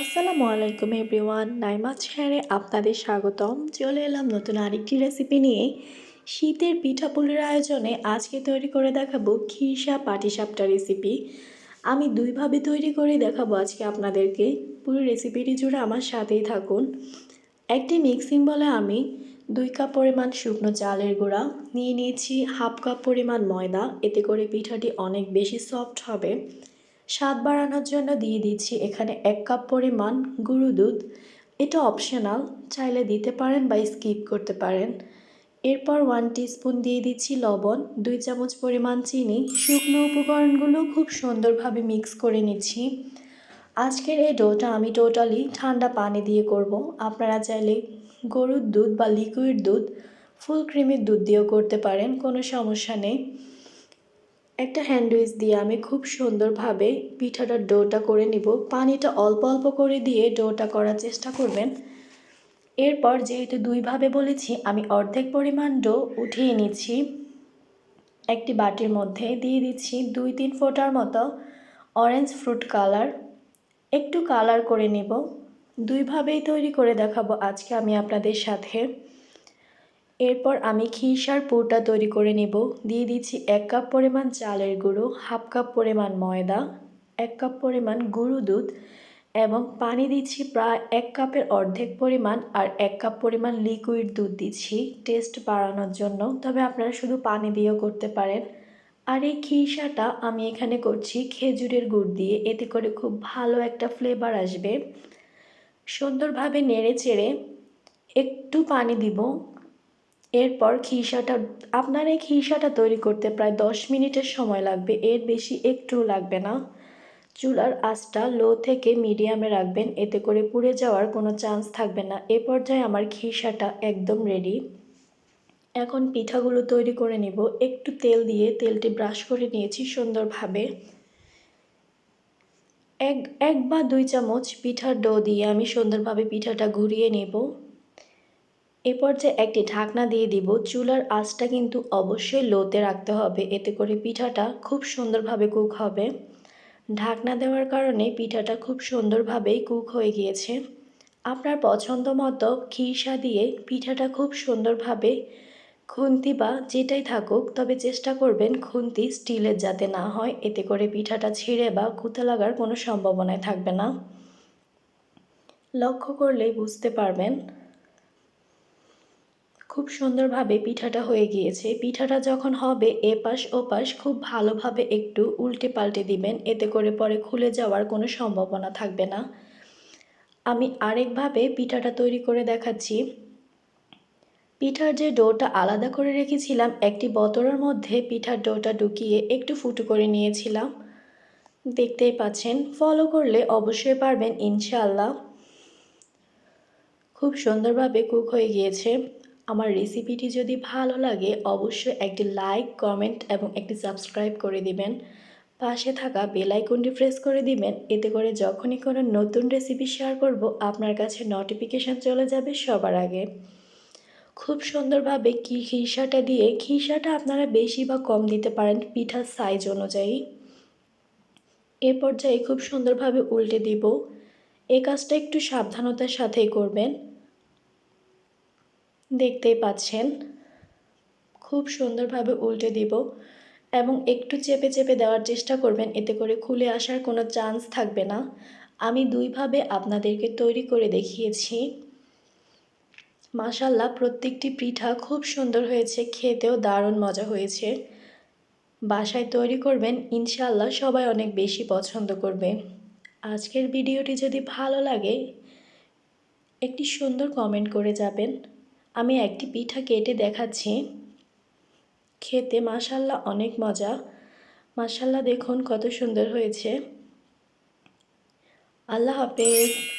আসসালামু আলাইকুম এভরিওয়ান নাইমা ছেড়ে আপনাদের স্বাগতম। চলে এলাম নতুন আরেকটি রেসিপি নিয়ে। শীতের পিঠাপুলির আয়োজনে আজকে তৈরি করে দেখাবো খিরসা পাটিসাপটা রেসিপি আমি দুইভাবে তৈরি করে দেখাবো আজকে আপনাদেরকে। পুরো রেসিপিটি জুড়ে আমার সাথেই থাকুন। একটি মিক্সিং বলে আমি দুই কাপ পরিমাণ শুকনো চালের গুঁড়া, নিয়ে নিয়েছি হাফ কাপ পরিমাণ ময়দা। এতে করে পিঠাটি অনেক বেশি সফট হবে। স্বাদ বাড়ানোর জন্য দিয়ে দিচ্ছি এখানে এক কাপ পরিমাণ গুঁড়ো দুধ। এটা অপশনাল চাইলে দিতে পারেন বা স্কিপ করতে পারেন। এরপর ওয়ান স্পুন দিয়ে দিচ্ছি লবণ, দুই চামচ পরিমাণ চিনি। শুকনো উপকরণগুলো খুব সুন্দরভাবে মিক্স করে নিচ্ছি। আজকের এই ডোটা আমি টোটালি ঠান্ডা পানি দিয়ে করব। আপনারা চাইলে গরুর দুধ বা লিকুইড দুধ ফুল ক্রিমের দুধ দিয়েও করতে পারেন, কোনো সমস্যা নেই। একটা হ্যান্ডউইচ দিয়ে আমি খুব সুন্দরভাবে পিঠাটার ডোটা করে নিব। পানিটা অল্প অল্প করে দিয়ে ডোটা করার চেষ্টা করবেন। এরপর যেহেতু দুইভাবে বলেছি, আমি অর্ধেক পরিমাণ ডো উঠিয়ে নিচ্ছি। একটি বাটির মধ্যে দিয়ে দিচ্ছি দুই তিন ফোঁটার মতো অরেঞ্জ ফ্রুট কালার একটু কালার করে নেব। দুইভাবেই তৈরি করে দেখাবো আজকে আমি আপনাদের সাথে। এরপর আমি খিরসার পুরটা তৈরি করে নেব। দিয়ে দিচ্ছি এক কাপ পরিমাণ চালের গুঁড়ো, হাফ কাপ পরিমাণ ময়দা, এক কাপ পরিমাণ গুঁড়ো দুধ এবং পানি দিচ্ছি প্রায় এক কাপের অর্ধেক পরিমাণ আর এক কাপ পরিমাণ লিকুইড দুধ দিচ্ছি টেস্ট বাড়ানোর জন্য। তবে আপনারা শুধু পানি দিয়েও করতে পারেন। আর এই খিরসাটা আমি এখানে করছি খেজুরের গুড় দিয়ে। এতে করে খুব ভালো একটা ফ্লেভার আসবে। সুন্দরভাবে নেড়ে চেড়ে একটু পানি দিব। এরপর খিসাটা, আপনার এই খিসাটা তৈরি করতে প্রায় দশ মিনিটের সময় লাগবে, এর বেশি একটু লাগবে না। চুলার আঁচটা লো থেকে মিডিয়ামে রাখবেন, এতে করে পুড়ে যাওয়ার কোনো চান্স থাকবে না। এ পর্যায়ে আমার খিসাটা একদম রেডি এখন পিঠাগুলো তৈরি করে নিব। একটু তেল দিয়ে তেলটি ব্রাশ করে নিয়েছি সুন্দরভাবে। এক এক বা দুই চামচ পিঠার ডো দিয়ে আমি সুন্দরভাবে পিঠাটা ঘুরিয়ে নেব। এ পর্যায়ে একটি ঢাকনা দিয়ে দিব। চুলার আঁচটা কিন্তু অবশ্যই লোতে রাখতে হবে। এতে করে পিঠাটা খুব সুন্দরভাবে কুক হবে। ঢাকনা দেওয়ার কারণে পিঠাটা খুব সুন্দরভাবেই কুক হয়ে গিয়েছে। আপনার পছন্দ মতো খিরসা দিয়ে পিঠাটা খুব সুন্দরভাবে খুন্তি বা যেটাই থাকুক, তবে চেষ্টা করবেন খুন্তি স্টিলের যাতে না হয়। এতে করে পিঠাটা ছিঁড়ে বা কুতে লাগার কোনো সম্ভাবনায় থাকবে না। লক্ষ্য করলেই বুঝতে পারবেন খুব সুন্দরভাবে পিঠাটা হয়ে গিয়েছে। পিঠাটা যখন হবে, এপাশ ওপাশ খুব ভালোভাবে একটু উল্টে পাল্টে দিবেন। এতে করে পরে খুলে যাওয়ার কোনো সম্ভাবনা থাকবে না। আমি আরেকভাবে পিঠাটা তৈরি করে দেখাচ্ছি। পিঠার যে ডোটা আলাদা করে রেখেছিলাম, একটি বতরের মধ্যে পিঠার ডোটা ঢুকিয়ে একটু ফুটো করে নিয়েছিলাম। দেখতেই পাচ্ছেন ফলো করলে অবশ্যই পারবেন, ইনশাআল্লাহ। খুব সুন্দরভাবে কুক হয়ে গিয়েছে। আমার রেসিপিটি যদি ভালো লাগে, অবশ্যই একটি লাইক কমেন্ট এবং একটি সাবস্ক্রাইব করে দিবেন। পাশে থাকা বেল আইকনটি প্রেস করে দিবেন, এতে করে যখনই কোনো নতুন রেসিপি শেয়ার করব, আপনার কাছে নোটিফিকেশান চলে যাবে সবার আগে। খুব সুন্দরভাবে কি খিসাটা দিয়ে, খিসাটা আপনারা বেশি বা কম দিতে পারেন পিঠার সাইজ অনুযায়ী। এ পর্যায়ে খুব সুন্দরভাবে উল্টে দিব। এ কাজটা একটু সাবধানতার সাথেই করবেন। দেখতেই পাচ্ছেন। খুব সুন্দরভাবে উল্টে দিব এবং একটু চেপে চেপে দেওয়ার চেষ্টা করবেন, এতে করে খুলে আসার কোনো চান্স থাকবে না। আমি দুইভাবে আপনাদেরকে তৈরি করে দেখিয়েছি। মাসাল্লাহ প্রত্যেকটি পিঠা খুব সুন্দর হয়েছে, খেতেও দারুণ মজা হয়েছে। বাসায় তৈরি করবেন ইনশাল্লাহ সবাই অনেক বেশি পছন্দ করবে। আজকের ভিডিওটি যদি ভালো লাগে, একটি সুন্দর কমেন্ট করে যাবেন। আমি একটি পিঠা কেটে দেখাচ্ছি। খেতে মাসাল্লাহ অনেক মজা। মাসাল্লাহ দেখুন কত সুন্দর হয়েছে। আল্লাহ হাফেজ।